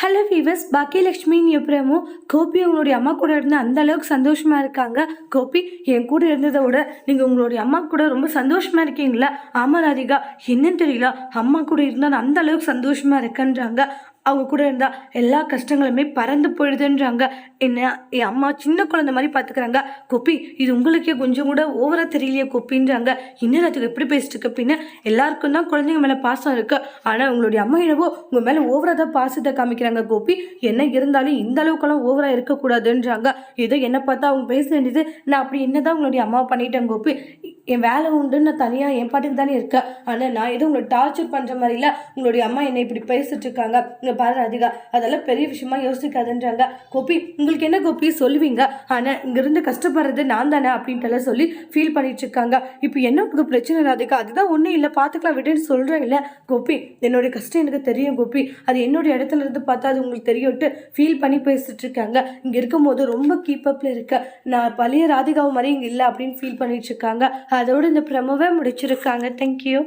Hello viewers பாக்கியலட்சுமின்னு எப்பறமோ கோபி உங்களுடைய அம்மா கூட இருந்து அந்த அளவுக்கு சந்தோஷமாக இருக்காங்க. கோபி என் கூட இருந்ததை விட நீங்கள் உங்களுடைய அம்மா கூட ரொம்ப சந்தோஷமாக இருக்கீங்களா? ஆமாம் ராதிகா. என்னன்னு தெரியல. அம்மா கூட இருந்தால் அந்த அளவுக்கு சந்தோஷமாக இருக்கேன்றாங்க. அவங்க கூட இருந்தால் எல்லா கஷ்டங்களுமே பறந்து போயிடுதுன்றாங்க. என்ன என் அம்மா சின்ன குழந்தை மாதிரி பார்த்துக்கிறாங்க கோப்பி இது உங்களுக்கே கொஞ்சம் கூட ஓவராக தெரியலையே கோப்பின்றாங்க இன்னொருத்துக்கு எப்படி பேசிட்டு இருக்கு? பின்ன எல்லாருக்கும் தான் குழந்தைங்க மேலே பாசம் இருக்குது ஆனால் உங்களுடைய அம்மா என்னவோ உங்கள் மேலே ஓவராக தான் பாசத்தை காமிக்கிறாங்க கோபி. என்ன இருந்தாலும் இந்த அளவுக்கெல்லாம் ஓவராக இருக்கக்கூடாதுன்றாங்க. ஏதோ என்னை பார்த்தா அவங்க பேச வேண்டியது நான் அப்படி என்ன தான் உங்களுடைய அம்மா பண்ணிட்டேன் கோபி. என் வேலை உண்டுன்னு நான் தனியாக என் பாட்டுக்கு தானே இருக்கேன் ஆனால் நான் எதுவும் உங்களை டார்ச்சர் பண்ணுற மாதிரில உங்களுடைய அம்மா என்னை இப்படி பேசிட்டு இருக்காங்க. இங்கே பாரு ராதிகா. அதெல்லாம் பெரிய விஷயமா யோசிக்காதுன்றாங்க. கோபி உங்களுக்கு என்ன கோபி? சொல்லுவீங்க. ஆனால் இங்கேருந்து கஷ்டப்படுறது நான் தானே அப்படின்ட்டுலாம் சொல்லி ஃபீல் பண்ணிட்டு இருக்காங்க. இப்போ என்ன உங்களுக்கு பிரச்சனை ராதிகா? அதுதான் ஒன்றும் இல்லை. பார்த்துக்கலாம் விடுன்னு சொல்கிறேன் இல்லை. கோபி என்னுடைய கஷ்டம் எனக்கு தெரியும் கோபி. அது என்னுடைய இடத்துல இருந்து பார்த்தா அது உங்களுக்கு தெரியும்ட்டு ஃபீல் பண்ணி பேசிட்டு இருக்காங்க. இங்கே இருக்கும்போது ரொம்ப கீப்பப்பில் இருக்க. நான் பழைய ராதிகாவும் மாதிரி இங்கே இல்லை அப்படின்னு ஃபீல் பண்ணிட்டு இருக்காங்க. அதோட இந்த ப்ரமோவை முடிச்சிருக்காங்க. தேங்க்யூ